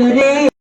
বিনোদ রে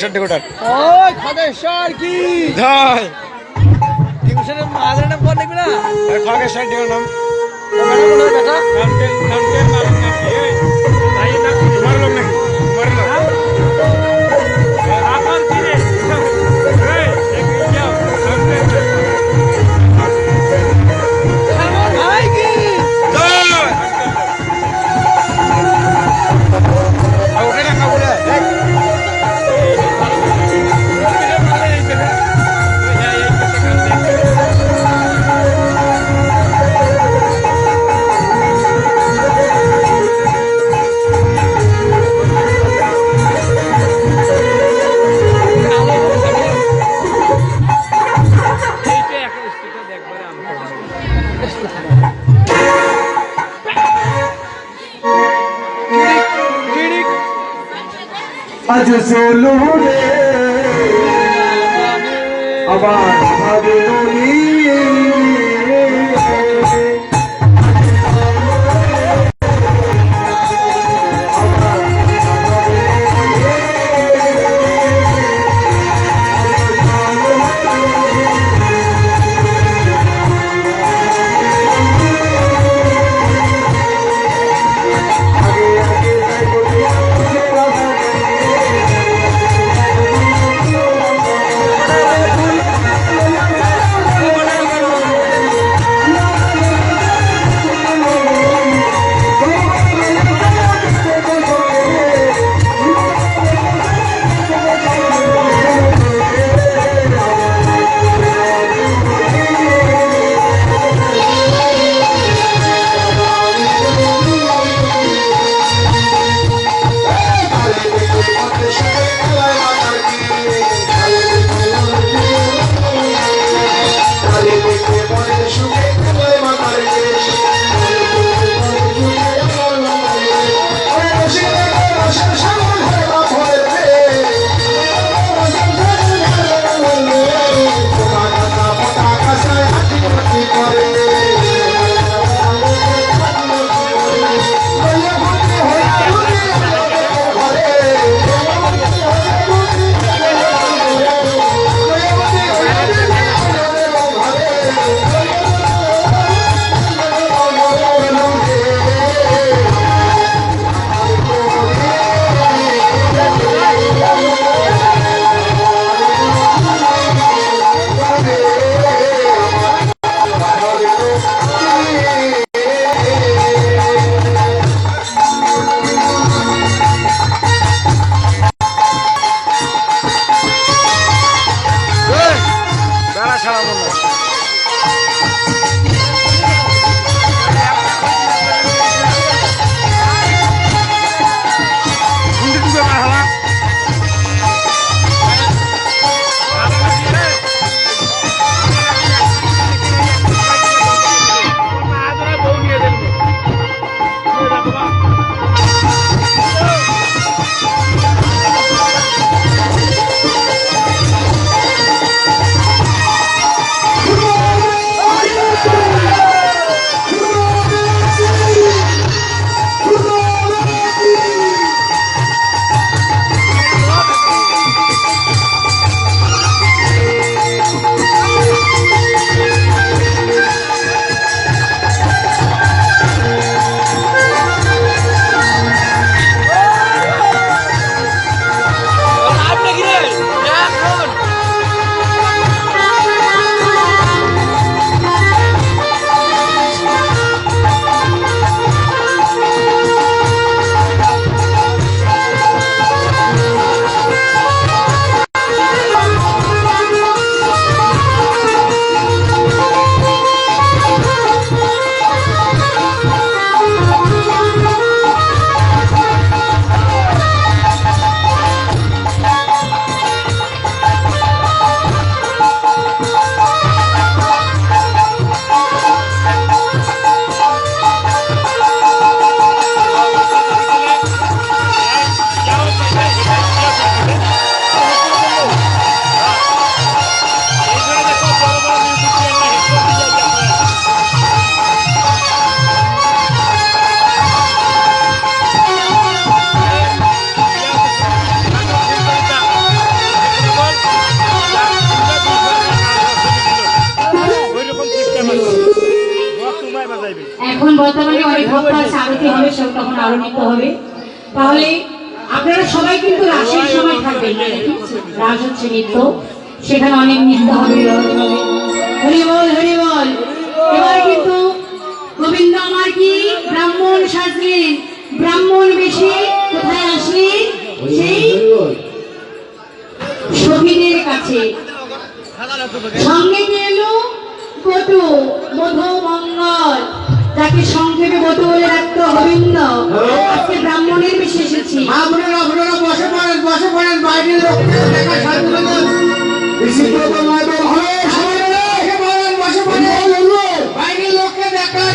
অগেশ্বর ডেকোটার ওই খদেশ্বর কি? জয় টিউশনের মাদের নাম কোন দেখবি না খগেশ্বর ডেকোর নাম। হয় নামটেল নামটেল মালুম নাকি? এই তাই না তোমার লোক নাকি? তোমার লোক। আজ সোলো রে আবার সাজলেন ব্রাহ্মণ বেশি কোথায় আসলেন সেই সখীদের কাছে। সঙ্গে কি এলো বটু মধু মঙ্গল। যাকে সংক্ষেপে বটু বলে রাখতো অবিন্দ আজকে ব্রাহ্মণের বেশি এসেছি। আপনারা আপনারা বসে পড়েন বসে পড়েন বাইরের লোক দেখা সাথে বিচিত্র মাদল হরে বসে পড়েন। বাইরের লোককে দেখার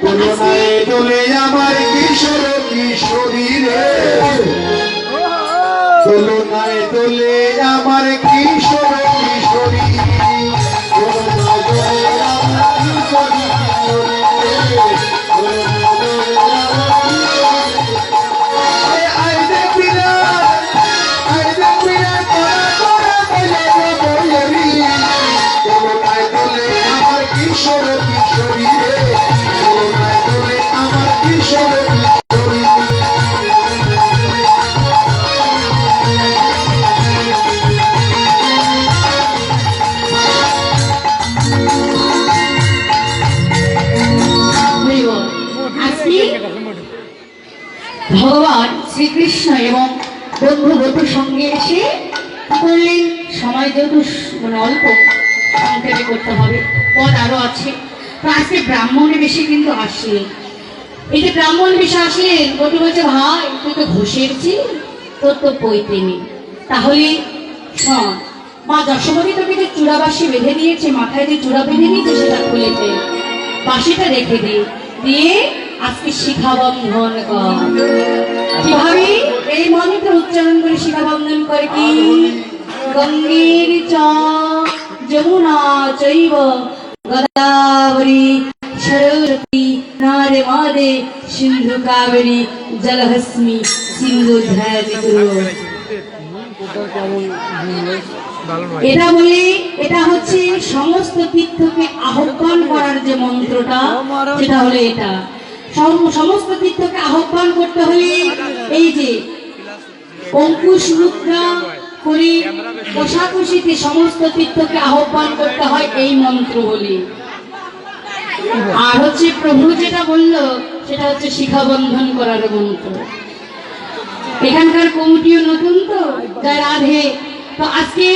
তুলনায় তোলে আমার কিশোর কিশোরী রে তুলনায় তোলে আমার কিশোরী বন্ধুর সঙ্গে এসে করলেন সময় যেহেতু মানে অল্প, সংক্ষেপে করতে হবে, পদ আরও আছে। তো আজকে ব্রাহ্মণের বেশি কিন্তু আসলেন এই যে ব্রাহ্মণ বেশি আসলেন বটু বলছে, ভাই, তুই তো ঘুষের ছি তোর তো পৈতে নেই তাহলে শোন, মা যশোমতী তোকে যে চূড়াবাসী বেঁধে দিয়েছে, মাথায় যে চূড়া বেঁধে দিয়েছে, সেটা খুলে দে। বাসিটা রেখে দে। দিয়ে আজকে শিখা বন্ধন কর কীভাবে এই মন্ত্র উচ্চারণ করে শিখা বন্ধন করে কি? গঙ্গের চ, যমুনা চৈব, গদাবরী সরস্বতী নারে মাদে, সিন্ধু কাবেরী, জলহস্মি, সিন্ধু এটা বলে, এটা হচ্ছে সমস্ত তীর্থকে আহ্বান করার যে মন্ত্রটা, সেটা হলো এটা। সম- সমস্ত তীর্থকে আহ্বান করতে হলে এই যে অঙ্কুশ মুদ্রা করে কষাকষিতে সমস্ত তীর্থকে আহ্বান করতে হয় এই মন্ত্র বলে। আর হচ্ছে প্রভু যেটা বলল, সেটা হচ্ছে শিখা বন্ধন করার মন্ত্র। এখানকার কমিটিও নতুন তো জয় রাধে। তো আজকে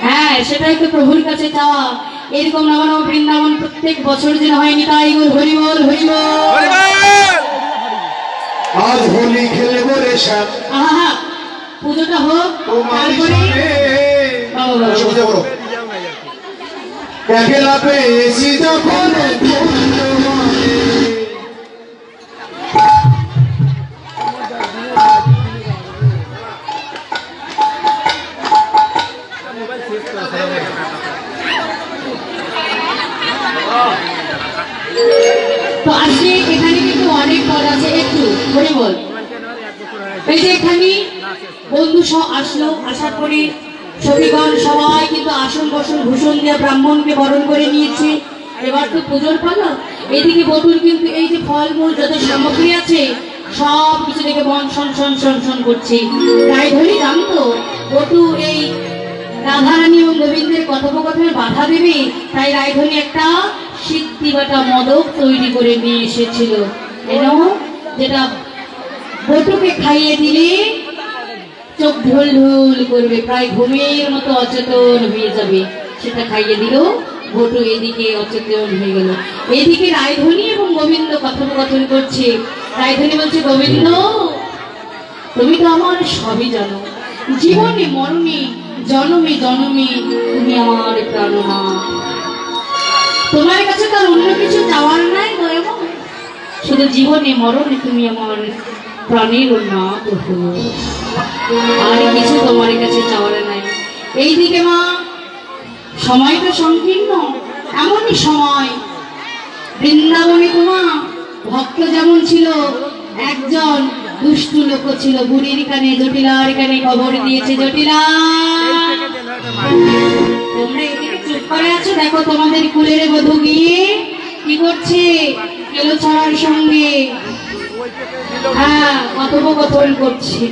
হ্যাঁ সেটাই তো প্রভুর কাছে চাওয়া। এরকম নবনব বৃন্দাবন প্রত্যেক বছর যেন হয়নি তাই হরিবল। হরিবল! আজ হোলি খেলব রে শ্যাম আহা পুজোটা হোক তারপরে। বুঝে বলো একলা পেয়েছি যখন। তো আজকে এখানে কিন্তু অনেক পদ আছে একটু হরিবল এই যে এখানে বন্ধু আসলো, আসার পরে সবিগণ সবাই কিন্তু আসন বসন ভূষণ দিয়ে ব্রাহ্মণকে বরণ করে নিয়েছে। এবার তো পুজোর পালা এদিকে বটুর কিন্তু এই যে ফলমূল যত সামগ্রী আছে, সব কিছু দেখে মন শন শন করছে। তাই ধরি জানতো বটু এই রাধারানী এবং গোবিন্দের কথোপকথনে বাধা দেবে, তাই রায়ধনী একটা সিদ্ধি বাটা মদক তৈরি করে নিয়ে এসেছিল। যেটা বটুকে খাইয়ে দিলে চোখ ঢোল ঢোল করবে, প্রায় ঘুমের মতো অচেতন হয়ে যাবে। সেটা খাইয়ে দিল বটু এদিকে অচেতন হয়ে গেল। এদিকে রায়ধনী এবং গোবিন্দ কথোপকথন করছে। রায়ধনী বলছে, গোবিন্দ, তুমি তো আমার সবই জানো। জীবনে মরণে জনমে জনমে তুমি আমার প্রাণনাথ। তোমার কাছে তার অন্য কিছু চাওয়ার নাই শুধু জীবনে, মরণে তুমি আমার প্রাণের হো আর কিছু তোমার কাছে চাওয়ার নাই। এইদিকে মা, সময়টা সংকীর্ণ, এমনই সময়। বৃন্দাবনে তোমা, ভক্ত যেমন ছিল, একজন দুষ্টু লোক ছিল, বুড়ির কানে জটিলার কানে খবর দিয়েছে জটিলা। তোমরা এদিকে চুপ করে আছো? দেখো তোমাদের কুলের বধূ গিয়ে কি করছে? কেলো ছড়ার সঙ্গে। হ্যাঁ কথোপকথন করছে।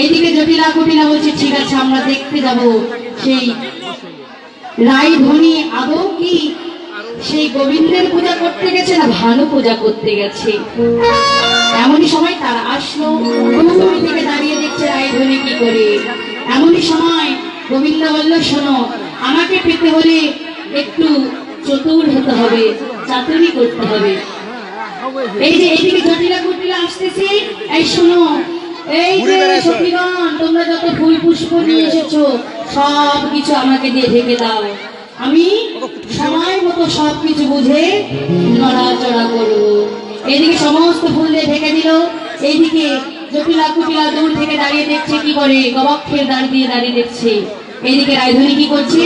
এইদিকে জটিলা কুটিলা বলছে, ঠিক আছে, আমরা দেখতে যাব সেই রাই ধনী আদৌ কি সেই গোবিন্দের পূজা করতে গেছে না ভানু পূজা করতে গেছে? এমনই সময় তারা আসলো। দূর থেকে দাঁড়িয়ে দেখছে রায় ধনী কি করে। এমনই সময় গোবিন্দ বলল, শোনো, আমাকে পেতে হলে একটু চতুর হতে হবে, চাতুরি করতে হবে। এই যে এইদিকে জটিলা কুটিলা আসতেছে। এই শোনো এই যে সখীগণ তোমরা যত ফুল পুষ্প নিয়ে এসেছ সব কিছু আমাকে দিয়ে ঢেকে দাও। আমি সময় মতো সব কিছু বুঝে নড়াচড়া করব। এইদিকে সমস্ত ফুল দিয়ে ঢেকে দিল। এইদিকে জটিলা কুটিলা দূর থেকে দাঁড়িয়ে দেখছে কি করে গবক্ষের দাঁড় দিয়ে দাঁড়িয়ে দেখছে। এইদিকে রায়ধনী কি করছে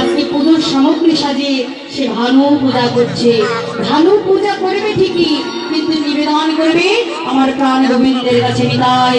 আজকে পুজোর সামগ্রী সাজে সে ভানু পূজা করছে ভানু পূজা করবে ঠিকই কিন্তু নিবেদন করবে আমার প্রাণ গোবিন্দের কাছে নিতাই